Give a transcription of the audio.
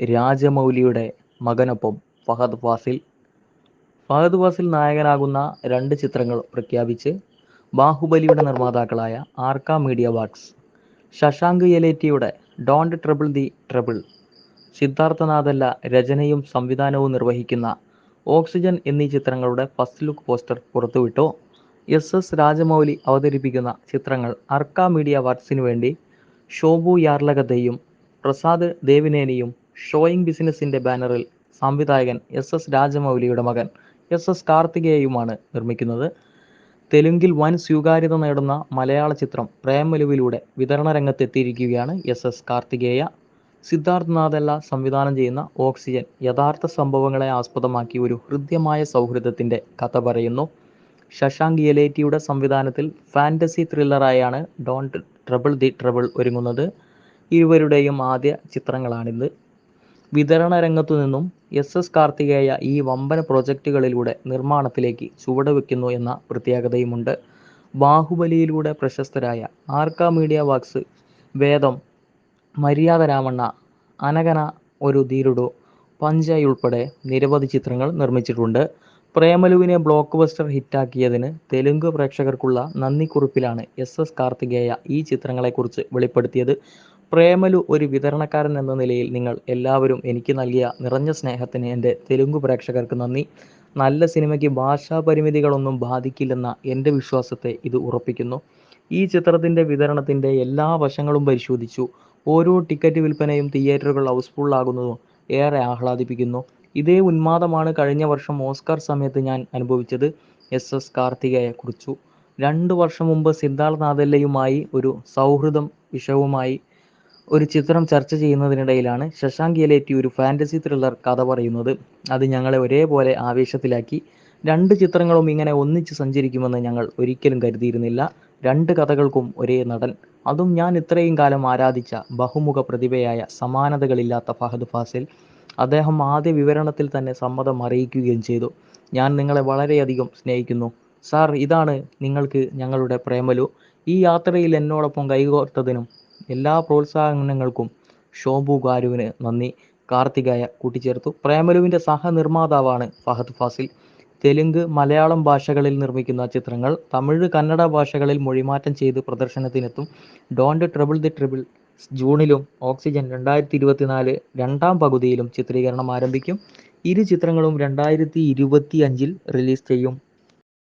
രാജമൗലിയുടെ മകനൊപ്പം ഫഹദ് ഫാസിൽ. ഫഹദ് ഫാസിൽ നായകനാകുന്ന രണ്ട് ചിത്രങ്ങൾ പ്രഖ്യാപിച്ച് ബാഹുബലിയുടെ നിർമ്മാതാക്കളായ ആർക്ക മീഡിയ വർക്സ് ശശാങ്ക് യലേറ്റിയുടെ ഡോണ്ട് ട്രബിൾ ദി ട്രബിൾ സിദ്ധാർത്ഥനാഥല്ല രചനയും സംവിധാനവും നിർവഹിക്കുന്ന ഓക്സിജൻ എന്നീ ചിത്രങ്ങളുടെ ഫസ്റ്റ് ലുക്ക് പോസ്റ്റർ പുറത്തുവിട്ടു. എസ് എസ് രാജമൗലി അവതരിപ്പിക്കുന്ന ചിത്രങ്ങൾ അർക്ക മീഡിയ വർക്സിനു വേണ്ടി ഷോബു യാർലകഥയും പ്രസാദ് ദേവിനേനിയും ഷോയിങ് ബിസിനസിന്റെ ബാനറിൽ സംവിധായകൻ എസ് എസ് രാജമൗലിയുടെ മകൻ എസ് എസ് കാർത്തികേയുമാണ് നിർമ്മിക്കുന്നത്. തെലുങ്കിൽ വൻ സ്വീകാര്യത നേടുന്ന മലയാള ചിത്രം പ്രേമലുവിലൂടെ വിതരണ രംഗത്തെത്തിയിരിക്കുകയാണ് എസ് എസ് കാർത്തികേയ. സിദ്ധാർത്ഥ് നാഥല്ല സംവിധാനം ചെയ്യുന്ന ഓക്സിജൻ യഥാർത്ഥ സംഭവങ്ങളെ ആസ്പദമാക്കി ഒരു ഹൃദ്യമായ സൗഹൃദത്തിന്റെ കഥ പറയുന്നു. ശശാങ്ക് യലേറ്റിയുടെ സംവിധാനത്തിൽ ഫാന്റസി ത്രില്ലറായാണ് ഡോണ്ട് ട്രബിൾ ദി ട്രബിൾ ഒരുങ്ങുന്നത്. ഇരുവരുടെയും ആദ്യ ചിത്രങ്ങളാണിത്. വിതരണ രംഗത്തു നിന്നും എസ് എസ് കാർത്തികേയ ഈ വമ്പൻ പ്രോജക്റ്റുകളിലൂടെ നിർമ്മാണത്തിലേക്ക് ചുവടുവെക്കുന്നു എന്ന പ്രത്യേകതയുമുണ്ട്. ബാഹുബലിയിലൂടെ പ്രശസ്തരായ ആർക്ക മീഡിയ വർക്സ് വേദം മര്യാദ രാമണ്ണ അനകന ഒരു ധീരുടു പഞ്ചായി ഉൾപ്പെടെ നിരവധി ചിത്രങ്ങൾ നിർമ്മിച്ചിട്ടുണ്ട്. പ്രേമലുവിനെ ബ്ലോക്ക് ബസ്റ്റർ ഹിറ്റാക്കിയതിന് തെലുങ്ക് പ്രേക്ഷകർക്കുള്ള നന്ദിക്കുറിപ്പിലാണ് എസ് എസ് കാർത്തികേയ ഈ ചിത്രങ്ങളെക്കുറിച്ച് വെളിപ്പെടുത്തിയത്. പ്രേമലു ഒരു വിതരണക്കാരൻ എന്ന നിലയിൽ നിങ്ങൾ എല്ലാവരും എനിക്ക് നൽകിയ നിറഞ്ഞ സ്നേഹത്തിന് എന്റെ തെലുങ്ക് പ്രേക്ഷകർക്ക് നന്ദി. നല്ല സിനിമയ്ക്ക് ഭാഷാ പരിമിതികളൊന്നും ബാധിക്കില്ലെന്ന എന്റെ വിശ്വാസത്തെ ഇത് ഉറപ്പിക്കുന്നു. ഈ ചിത്രത്തിന്റെ വിതരണത്തിന്റെ എല്ലാ വശങ്ങളും പരിശോധിച്ചു. ഓരോ ടിക്കറ്റ് വിൽപ്പനയും തിയേറ്ററുകൾ ഹൗസ്ഫുള്ളാകുന്നതും ഏറെ ആഹ്ലാദിപ്പിക്കുന്നു. ഇതേ ഉന്മാദമാണ് കഴിഞ്ഞ വർഷം ഓസ്കാർ സമയത്ത് ഞാൻ അനുഭവിച്ചത്. എസ് എസ് കാർത്തികയെ കുറിച്ചു. രണ്ട് വർഷം മുമ്പ് സിദ്ധാർത്ഥ് നാദല്ലയുമായി ഒരു സൗഹൃദം വിഷയവുമായി ഒരു ചിത്രം ചർച്ച ചെയ്യുന്നതിനിടയിലാണ് ശശാങ്ക് യെലേറ്റി ഒരു ഫാന്റസി ത്രില്ലർ കഥ പറയുന്നത്. അത് ഞങ്ങളെ ഒരേപോലെ ആവേശത്തിലാക്കി. രണ്ട് ചിത്രങ്ങളും ഇങ്ങനെ ഒന്നിച്ച് സഞ്ചരിക്കുമെന്ന് ഞങ്ങൾ ഒരിക്കലും കരുതിയിരുന്നില്ല. രണ്ട് കഥകൾക്കും ഒരേ നടൻ. അതും ഞാൻ ഇത്രയും കാലം ആരാധിച്ച ബഹുമുഖ പ്രതിഭയായ സമാനതകളില്ലാത്ത ഫഹദ് ഫാസിൽ. അദ്ദേഹം ആദ്യ വിവരണത്തിൽ തന്നെ സമ്മതം അറിയിക്കുകയും ചെയ്തു. ഞാൻ നിങ്ങളെ വളരെയധികം സ്നേഹിക്കുന്നു. സാർ ഇതാണ് നിങ്ങൾക്ക് ഞങ്ങളുടെ പ്രേമലു. ഈ യാത്രയിൽ എന്നോടൊപ്പം കൈകോർത്തതിനും എല്ലാ പ്രോത്സാഹനങ്ങൾക്കും ഷോബു ഗാരുവിന് നന്ദി. കാർത്തികേയ കൂട്ടിച്ചേർത്തു. പ്രേമലുവിന്റെ സഹനിർമ്മാതാവാണ് ഫഹദ് ഫാസിൽ. തെലുങ്ക് മലയാളം ഭാഷകളിൽ നിർമ്മിക്കുന്ന ചിത്രങ്ങൾ തമിഴ് കന്നഡ ഭാഷകളിൽ മൊഴിമാറ്റം ചെയ്ത് പ്രദർശനത്തിനെത്തും. ഡോണ്ട് ട്രബിൾ ദി ട്രിബിൾ ജൂണിലും ഓക്സിജൻ രണ്ടായിരത്തി ഇരുപത്തിനാല് രണ്ടാം പകുതിയിലും ചിത്രീകരണം ആരംഭിക്കും. ഇരു ചിത്രങ്ങളും രണ്ടായിരത്തി ഇരുപത്തി അഞ്ചിൽ റിലീസ് ചെയ്യും.